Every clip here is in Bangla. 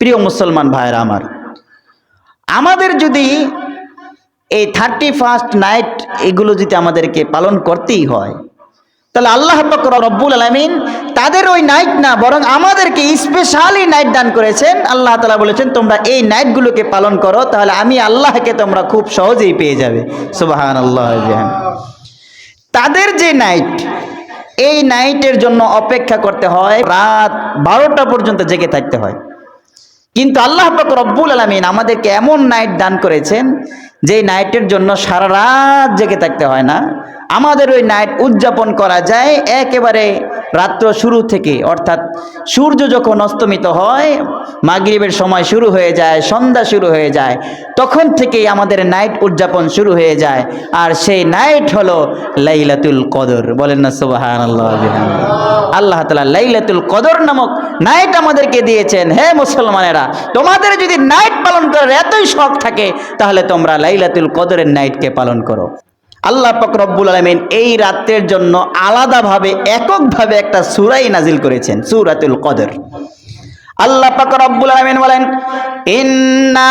প্রিয় মুসলমান ভাইরা আমার, আমাদের যদি এই থার্টি ফার্স্ট নাইট এগুলো যদি আমাদেরকে পালন করতেই হয়, তাহলে আল্লাহ রব্বুল আলমিন তাদের ওই নাইট না, বরং আমাদেরকে স্পেশালি নাইট দান করেছেন। আল্লাহ তালা বলেছেন, তোমরা এই নাইটগুলোকে পালন করো, তাহলে আমি আল্লাহকে তোমরা খুব সহজেই পেয়ে যাবে। সুবাহান আল্লাহ তাদের যে নাইট এই নাইটের জন্য অপেক্ষা করতে হয়, রাত বারোটা পর্যন্ত জেগে থাকতে হয়। কিন্তু আল্লাহ রব্বুল আলমিন আমাদেরকে এমন নাইট দান করেছেন যে নাইটের জন্য সারা রাত জেগে থাকতে হয় না। আমাদের ওই নাইট উদযাপন করা যায় একেবারে রাত্র শুরু থেকে, অর্থাৎ সূর্য যখন অস্তমিত হয়, মাগরিবের সময় শুরু হয়ে যায়, সন্ধ্যা শুরু হয়ে যায়, তখন থেকেই আমাদের নাইট উদযাপন শুরু হয়ে যায়। আর সেই নাইট হলো লাইলাতুল কদর। বলেন না সুবাহান আল্লাহ তালা লাইলাতুল কদর নামক নাইট আমাদেরকে দিয়েছেন। হে মুসলমানেরা, তোমাদের যদি নাইট পালন করার এতই শখ থাকে, তাহলে তোমরা লাইলাতুল কদরের নাইটকে পালন করো। আল্লাহ রব্বুল আলমিন এই রাত্রের জন্য আলাদাভাবে, এককভাবে একটা সুরাই নাজিল করেছেন, সুরাতুল কদর। আল্লাহ রব্বুল আলমিন বলেন, ইন্না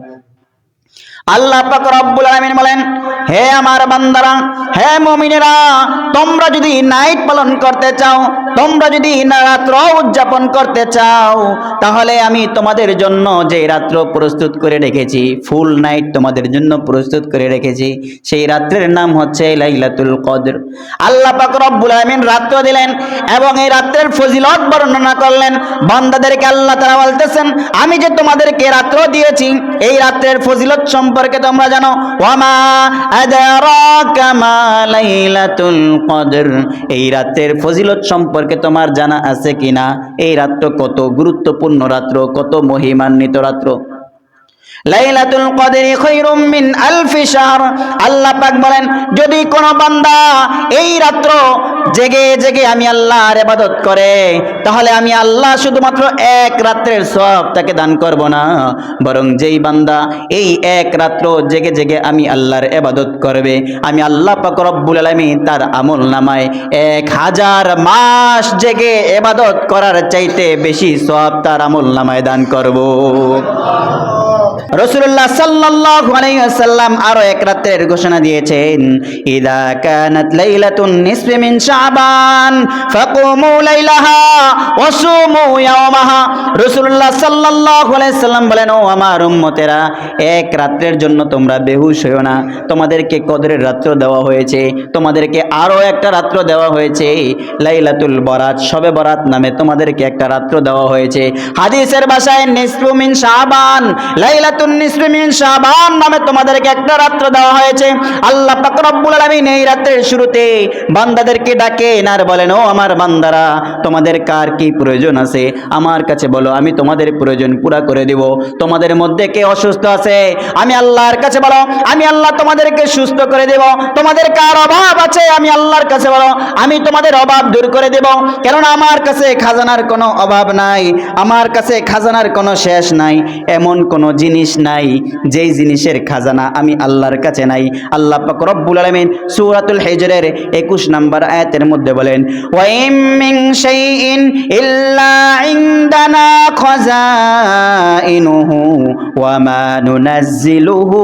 আল্লাহ পাক রব্বুল আলামিন বলেন, হে আমার বান্দারা, হে মুমিনেরা, তোমরা যদি নাইট পালন করতে চাও, তোমরা যদি রাত্র উদযাপন করতে চাও, তাহলে আমি তোমাদের জন্য যে রাত্র প্রস্তুত করে রেখেছি, ফুল নাইট তোমাদের জন্য প্রস্তুত করে রেখেছি, সেই রাত্রের নাম হচ্ছে লাইলাতুল কদর। আল্লাহ পাক রব্বুল আলামিন রাত্র দিলেন এবং এই রাত্রের ফজিলত বর্ণনা করলেন। বান্দাদেরকে আল্লাহ তাআলা বলতেছেন, আমি যে তোমাদেরকে রাত্র দিয়েছি, এই রাত্রের ফজিলত সম্পর্কে তোমরা জানো লাইলাতুল কদর এই রাতের ফজিলত সম্পর্কে তোমার জানা আছে কিনা? এই রাত্র কত গুরুত্বপূর্ণ রাত্র, কত মহিমান্বিত রাত্র। লাইলাতুল কদরি খায়রুম মিন আলফি শাহর। আল্লাহ পাক বলেন, যদি কোন বান্দা এই রাত্র জেগে জেগে আমি আল্লাহর ইবাদত করে, তাহলে আমি আল্লাহ শুধুমাত্র এক রাত্রের সওয়াব তাকে দান করব না। বরং যেই বান্দা এই এক রাত্র জেগে জেগে আমি আল্লাহর ইবাদত করবে, আমি আল্লাহ পাক রব্বুল আলামিন তার আমল নামায় এক হাজার মাস জেগে ইবাদত করার চাইতে বেশি সওয়াব তার আমল নামায় দান করব। রসুল্লাহ সাল্লাল্লাহু আলাইহি ওয়াসাল্লাম আরও এক রাতের ঘোষণা দিয়েছেন, ইদা কানাত লাইলাতুন নিসফি মিন শাবান, ফাকুমু লাইলাহা ইয়াওমাহা। সাল্লাল্লাহু আলাইহি বলেন, ও আমার উম্মতেরা, এক রাত্রের জন্য তোমরা বেহুশ হইও না। তোমাদেরকে কদরের রাত্র দেওয়া হয়েছে, তোমাদেরকে আরও একটা রাত্র দেওয়া হয়েছে। লাইলাতুল বরাত শবে বরাত নামে তোমাদেরকে একটা রাত্র দেওয়া হয়েছে। হাদিসের ভাষায়, নিসফু মিন শাবান নামে তোমাদেরকে একটা রাত্র দেওয়া হয়েছে। আল্লাহ এই শুরুতে বান্দাদেরকে বলেন, ও আমার বান্দারা, তোমাদের কার কি প্রয়োজন আছে? আমার কাছে বলো, আমি তোমাদের প্রয়োজন পুরা করে দিব। তোমাদের মধ্যে কে অসুস্থ আছে? আমি আল্লাহর কাছে বলো, আমি আল্লাহ তোমাদেরকে সুস্থ করে দেব। তোমাদের কার অভাব আছে? আমি আল্লাহর কাছে বলো, আমি তোমাদের অভাব দূর করে দেব। কেননা আমার কাছে খাজানার কোনো অভাব নাই, আমার কাছে খাজানার কোনো শেষ নাই। এমন কোনো জিনিস নাই, যেই জিনিসের খাজানা আমি আল্লাহর কাছে নাই। আল্লাহ পাক রব্বুল আলামিন সূরাতুল হিজরের 21 নাম্বার আয়াতের মধ্যে বলেন ওয়া ইম মিন শাইইন ইল্লা ইনদানা খাজাইনুহু ওয়া মা নুনাজ্জিলুহু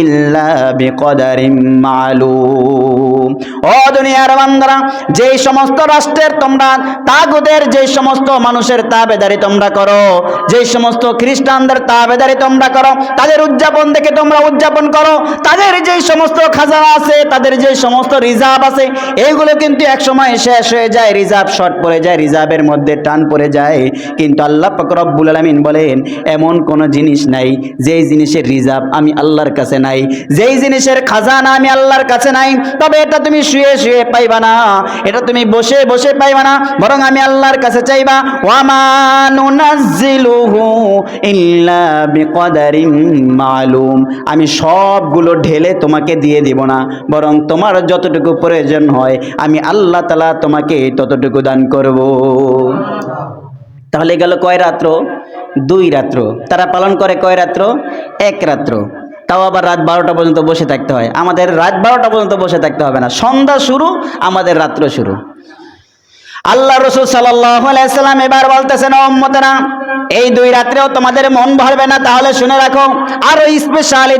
ইল্লা বিকদারিন মালুম। ও দুনিয়ার বান্দারা, যেই সমস্ত রাষ্ট্রের তোমরা, তাগুদের যে সমস্ত মানুষের তাবেদারি তোমরা করো যে সমস্ত খ্রিস্টানদের তাবেদারি তোমরা করো, তাদের উদযাপন দেখে তোমরা উদযাপন করো। তাদের যে সমস্ত খাজানা আছে, তাদের যে সমস্ত রিজার্ভ আছে, এইগুলো কিন্তু এক সময় শেষ হয়ে যায়, রিজার্ভ শর্ট পড়ে যায়, রিজার্ভের মধ্যে টান পড়ে যায়। কিন্তু আল্লাহ পাক রব্বুল আলামিন বলেন, এমন কোন জিনিস নাই, যেই জিনিসের রিজার্ভ আমি আল্লাহর কাছে নাই, যেই জিনিসের খাজানা আমি আল্লাহর কাছে নাই, তবে এটা তুমি শুয়ে শুয়ে পাইবা না। এটা তুমি বসে বসে পাইবা না, বরং আমি আল্লাহর কাছে চাইবা ওয়ামা নুনাজ্জিলুহু ইল্লা বিকদারিন মালুম। আমি সবগুলো ঢেলে তোমাকে দিয়ে দিব না, বরং তোমার যতটুকু প্রয়োজন হয়, আমি আল্লাহ তালা তোমাকে ততটুকু দান করব। তাহলে গেল কয় রাত্র? দুই রাত্র। তারা পালন করে কয় রাত্র? এক রাত্র। তাও আবার রাত বারোটা পর্যন্ত বসে থাকতে হয়। আমাদের রাত বারোটা পর্যন্ত বসে থাকতে হবে না। সন্ধ্যা শুরু, আমাদের রাত্র শুরু। আল্লাহ রসুল সাল্লাম এবার বলতেছেন উম্মতেরা এই দুই রাত্রেও তোমাদের মন ভরবে না, তাহলে শুনে রাখো। আরও এই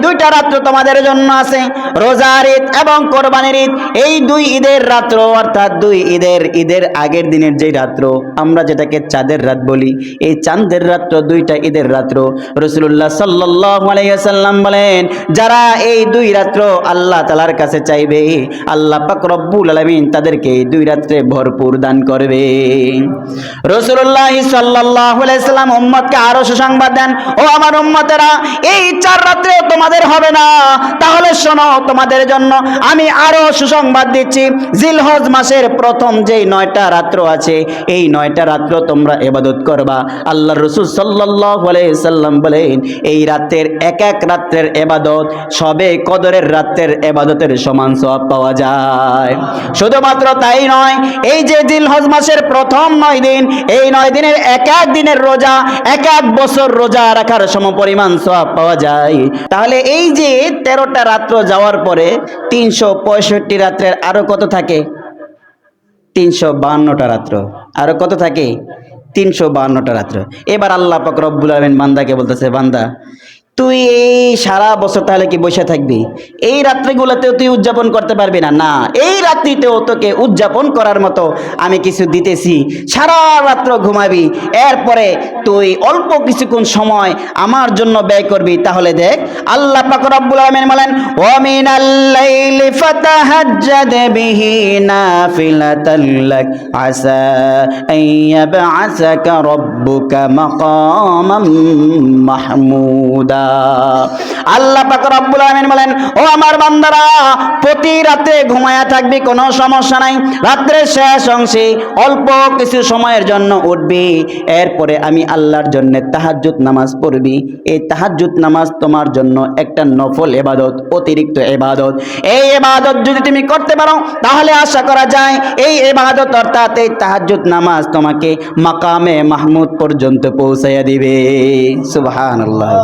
দুইটা রাত্র তোমাদের জন্য আছে। রোজার ঈদ এবং কোরবানির ঈদ। এই দুই ঈদের রাত্র, অর্থাৎ দুই ঈদের ঈদের আগের দিনের যেই রাত্র, আমরা যেটাকে চাঁদের রাত বলি, এই চাঁদের রাত্র দুইটা ঈদের রাত্র। রসুল্লাহ সাল্লাম বলেন, যারা এই দুই রাত্র আল্লাহ তালার কাছে চাইবে, আল্লাহ পাক রব্বুল আলমিন তাদেরকে দুই রাত্রে ভরপুর দান করবে। রসুল্লাহ সাল্লাহ সাল্লাম উম্মতকে আরও সুসংবাদ দেন, ও আমার উম্মতেরা, এই চার রাত্রে তোমাদের হবে না। তাহলে শোনো তোমাদের জন্য আমি আরও সুসংবাদ দিচ্ছি। জিলহজ মাসের প্রথম যেই নয়টা রাত্র আছে, এই নয়টা রাত্র তোমরা এবাদত করবা। আল্লাহ রসুল সাল্লাহ সাল্লাম বলেন, এই রাত্রের এক এক রাত্রের এবাদত সবে কদরের রাত্রের এবাদতের সমান সব পাওয়া যায়। শুধুমাত্র তাই নয়, এই যে জিলহজ মাসের প্রথম নয় দিন, এই নয় দিনের এক এক দিনের রোজা এক এক বছর রোজা রাখার সমপরিমাণ সব পাওয়া যায়। তাহলে এই যে তেরোটা রাত্র যাওয়ার পরে তিনশো পঁয়ষট্টি রাত্রের আরও কত থাকে? তিনশো বাহান্নটা রাত্র। আরও কত থাকে? তিনশো বাহান্নটা রাত্র। এবার আল্লাহ পাক রব্বুল আলমিন বান্দাকে বলতেছে, বান্দা তুই এই সারা বছর তাহলে কি বসে থাকবি? এই রাত্রিগুলোতেও তুই উদযাপন করতে পারবি না? না, এই রাত্রিতেও তোকে উদযাপন করার মতো আমি কিছু দিতেছি। সারা রাত্র ঘুমাবি, এরপরে তুই অল্প কিছুক্ষণ সময় আমার জন্য ব্যয় করবি। তাহলে দেখ, আল্লাহ পাক রব্বুল আলামিন বলেন, ওয়া মিনাল লাইলি ফাতাহাজ্জাদ বিহি নাফিলাতাল লাক, আসা আন ইয়াবআসাকা রাব্বুকা মাকামাম মাহমুদা। আল্লাহ পাক রব্বুল আলামিন বলেন, ও আমার বান্দারা, প্রতি রাতে ঘুমায়া থাকবি, কোনো সমস্যা নাই। রাত্রের শেষ অংশে অল্প কিছু সময়ের জন্য উঠবি। এরপরে আমি আল্লাহর জন্য তাহাজ্জুদ নামাজ পড়বি। এই তাহাজ্জুদ নামাজ তোমার জন্য একটা নফল এবাদত, অতিরিক্ত এবাদত। এই এবাদত যদি তুমি করতে পারো, তাহলে আশা করা যায়, এই এবাদত অর্থাৎ এই তাহাজ্জুদ নামাজ তোমাকে মাকামে মাহমুদ পর্যন্ত পৌঁছাইয়া দিবে। সুবহানাল্লাহ।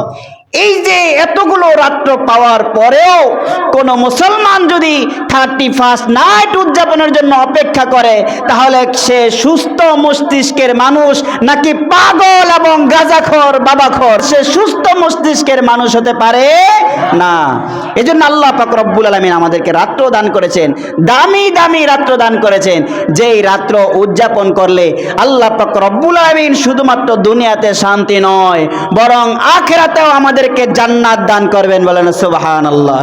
এই যে এতগুলো রাত্র পাওয়ার পরেও কোন মুসলমান যদি থার্টি ফার্স্ট নাইট উদযাপনের জন্য অপেক্ষা করে, তাহলে সে সুস্থ মস্তিষ্কের মানুষ নাকি পাগল এবং গাজাখর বাবাখর? সে সুস্থ মস্তিষ্কের মানুষ হতে পারে না। এই জন্য আল্লাহ রব্বুল আলমিন আমাদেরকে রাত্র দান করেছেন, দামি দামি রাত্র দান করেছেন, যেই রাত্র উদযাপন করলে আল্লাহ রব্বুল আলমিন শুধুমাত্র দুনিয়াতে শান্তি নয়, বরং আখেরাতেও আমাদেরকে জান্নাত দান করবেন বলেন সুবাহান আল্লাহ